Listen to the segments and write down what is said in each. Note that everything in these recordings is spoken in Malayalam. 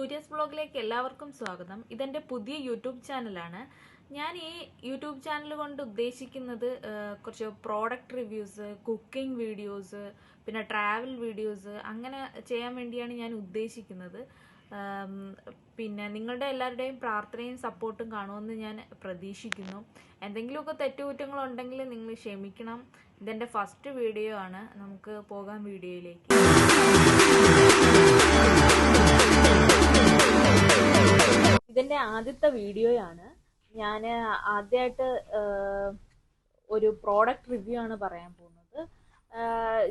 സൂര്യസ് ബ്ലോഗിലേക്ക് എല്ലാവർക്കും സ്വാഗതം. ഇതെന്റെ പുതിയ യൂട്യൂബ് ചാനലാണ്. ഞാൻ ഈ യൂട്യൂബ് ചാനൽ കൊണ്ട് ഉദ്ദേശിക്കുന്നത് കുറച്ച് പ്രോഡക്റ്റ് റിവ്യൂസ് കുക്കിംഗ് വീഡിയോസ് പിന്നെ ട്രാവൽ വീഡിയോസ് അങ്ങനെ ചെയ്യാൻ വേണ്ടിയാണ് ഞാൻ ഉദ്ദേശിക്കുന്നത്. പിന്നെ നിങ്ങളുടെ എല്ലാവരുടെയും പ്രാർത്ഥനയും സപ്പോർട്ടും കാണുമെന്ന് ഞാൻ പ്രതീക്ഷിക്കുന്നു. എന്തെങ്കിലുമൊക്കെ തെറ്റുകുറ്റങ്ങളുണ്ടെങ്കിൽ നിങ്ങൾ ക്ഷമിക്കണം. ഇതെന്റെ ഫസ്റ്റ് വീഡിയോ ആണ്. നമുക്ക് പോകാം വീഡിയോയിലേക്ക് ഇതിന്റെ ആദ്യത്തെ വീഡിയോയാണ്. ഞാൻ ആദ്യമായിട്ട് ഒരു പ്രോഡക്റ്റ് റിവ്യൂ ആണ് പറയാൻ പോകുന്നത്.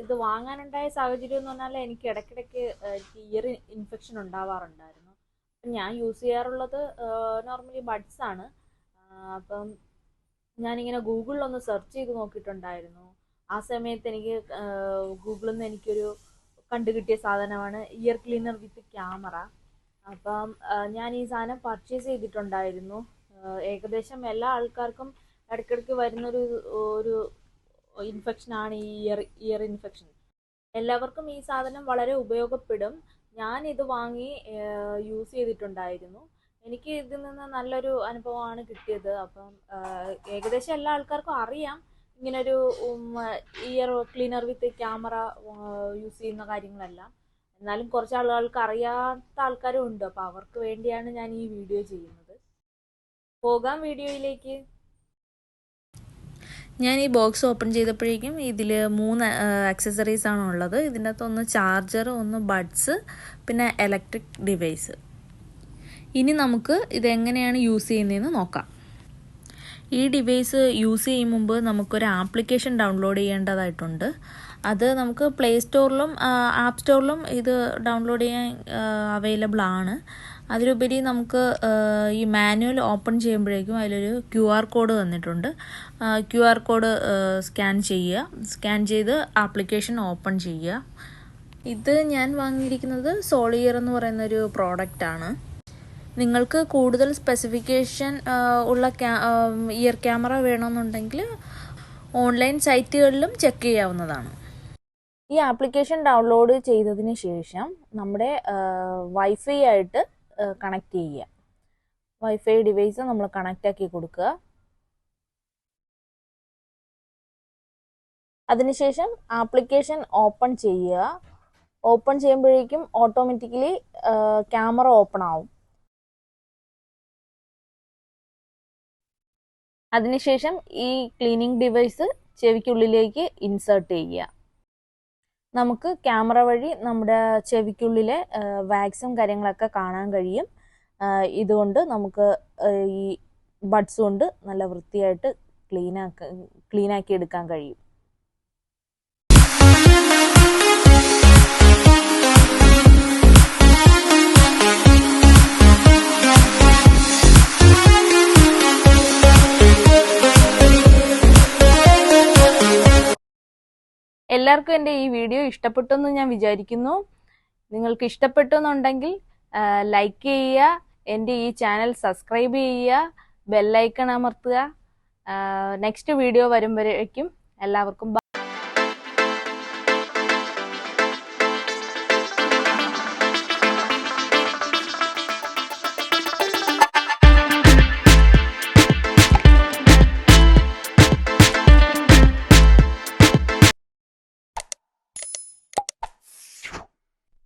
ഇത് വാങ്ങാനുണ്ടായ സാഹചര്യം എന്ന് പറഞ്ഞാൽ എനിക്ക് ഇടയ്ക്കിടയ്ക്ക് ഇയർ ഇൻഫെക്ഷൻ ഉണ്ടാവാറുണ്ടായിരുന്നു. ഞാൻ യൂസ് ചെയ്യാറുള്ളത് നോർമലി ബഡ്സ് ആണ്. അപ്പം ഞാനിങ്ങനെ ഗൂഗിളിലൊന്ന് സെർച്ച് ചെയ്ത് നോക്കിയിട്ടുണ്ടായിരുന്നു. ആ സമയത്ത് എനിക്ക് ഗൂഗിളിൽ നിന്ന് എനിക്കൊരു കണ്ടുകിട്ടിയ സാധനമാണ് ഇയർ ക്ലീനർ വിത്ത് ക്യാമറ അപ്പം ഞാൻ ഈ സാധനം പർച്ചേസ് ചെയ്തിട്ടുണ്ടായിരുന്നു. ഏകദേശം എല്ലാ ആൾക്കാർക്കും ഇടയ്ക്കിടയ്ക്ക് വരുന്നൊരു ഒരു ഇൻഫെക്ഷനാണ് ഈ ഇയർ ഇയർ ഇൻഫെക്ഷൻ എല്ലാവർക്കും ഈ സാധനം വളരെ ഉപയോഗപ്പെടും. ഞാൻ ഇത് വാങ്ങി യൂസ് ചെയ്തിട്ടുണ്ടായിരുന്നു. എനിക്ക് ഇതിൽ നിന്ന് നല്ലൊരു അനുഭവമാണ് കിട്ടിയത്. അപ്പം ഏകദേശം എല്ലാ ആൾക്കാർക്കും അറിയാം. ഇങ്ങനൊരു ear cleaner with camera use ചെയ്യുന്ന കാര്യങ്ങളെല്ലാം. എന്നാലും കുറച്ച് ആളുകൾക്ക് അറിയാത്ത ആൾക്കാരും ഉണ്ട് അപ്പോൾ അവർക്ക് വേണ്ടിയാണ് ഞാൻ ഈ വീഡിയോ ചെയ്യുന്നത്. പോകാം വീഡിയോയിലേക്ക്. ഞാൻ ഈ ബോക്സ് ഓപ്പൺ ചെയ്തപ്പോഴേക്കും ഇതിൽ മൂന്ന് ആക്സസറീസ് ആണ് ഉള്ളത്. ഇതിന്റെ അകത്ത് ഒന്ന് ചാർജർ ഒന്ന് ബഡ്സ് പിന്നെ ഇലക്ട്രിക് ഡിവൈസ് ഇനി നമുക്ക് ഇതെങ്ങനെയാണ് യൂസ് ചെയ്യുന്നതെന്ന് നോക്കാം. ഈ ഡിവൈസ് യൂസ് ചെയ്യും മുമ്പ് നമുക്കൊരു ആപ്ലിക്കേഷൻ ഡൗൺലോഡ് ചെയ്യേണ്ടതായിട്ടുണ്ട്. അത് നമുക്ക് പ്ലേ സ്റ്റോറിലും ആപ്പ് സ്റ്റോറിലും ഇത് ഡൗൺലോഡ് ചെയ്യാൻ അവൈലബിൾ ആണ്. അതിലുപരി നമുക്ക് ഈ മാനുവൽ ഓപ്പൺ ചെയ്യുമ്പോഴേക്കും അതിലൊരു ക്യു ആർ കോഡ് തന്നിട്ടുണ്ട് ക്യു ആർ കോഡ് സ്കാൻ ചെയ്യുക. സ്കാൻ ചെയ്ത് ആപ്ലിക്കേഷൻ ഓപ്പൺ ചെയ്യുക. ഇത് ഞാൻ വാങ്ങിയിരിക്കുന്നത് സോളിയർ എന്ന് പറയുന്നൊരു പ്രോഡക്റ്റാണ് നിങ്ങൾക്ക് കൂടുതൽ സ്പെസിഫിക്കേഷൻ ഉള്ള ഇയർ ക്യാമറ വേണമെന്നുണ്ടെങ്കിൽ ഓൺലൈൻ സൈറ്റുകളിലും ചെക്ക് ചെയ്യാവുന്നതാണ്. ഈ ആപ്ലിക്കേഷൻ ഡൗൺലോഡ് ചെയ്തതിന് ശേഷം നമ്മുടെ വൈഫൈ ആയിട്ട് കണക്ട് ചെയ്യുക. വൈഫൈ ഡിവൈസ് നമ്മൾ കണക്റ്റ് ആക്കി കൊടുക്കുക. അതിനുശേഷം ആപ്ലിക്കേഷൻ ഓപ്പൺ ചെയ്യുക. ഓപ്പൺ ചെയ്യുമ്പോഴേക്കും ഓട്ടോമാറ്റിക്കലി ക്യാമറ ഓപ്പൺ ആവും. അതിനുശേഷം ഈ ക്ലീനിങ് ഡിവൈസ് ചെവിക്കുള്ളിലേക്ക് ഇൻസേർട്ട് ചെയ്യുക. നമുക്ക് ക്യാമറ വഴി നമ്മുടെ ചെവിക്കുള്ളിലെ വാക്സും കാര്യങ്ങളൊക്കെ കാണാൻ കഴിയും. ഇതുകൊണ്ട് നമുക്ക് ഈ ബഡ്സ് കൊണ്ട് നല്ല വൃത്തിയായിട്ട് ക്ലീനാക്ക ക്ലീനാക്കി എടുക്കാൻ കഴിയും. എല്ലാവർക്കും എന്റെ ഈ വീഡിയോ ഇഷ്ടപ്പെട്ടു എന്ന് ഞാൻ വിചാരിക്കുന്നു. നിങ്ങൾക്ക് ഇഷ്ടപ്പെട്ടു എന്നുണ്ടെങ്കിൽ ലൈക്ക് ചെയ്യുക എന്റെ ഈ ചാനൽ സബ്സ്ക്രൈബ് ചെയ്യുക ബെല്ലൈക്കൺ അമർത്തുക. നെക്സ്റ്റ് വീഡിയോ വരുമ്പോഴേക്കും എല്ലാവർക്കും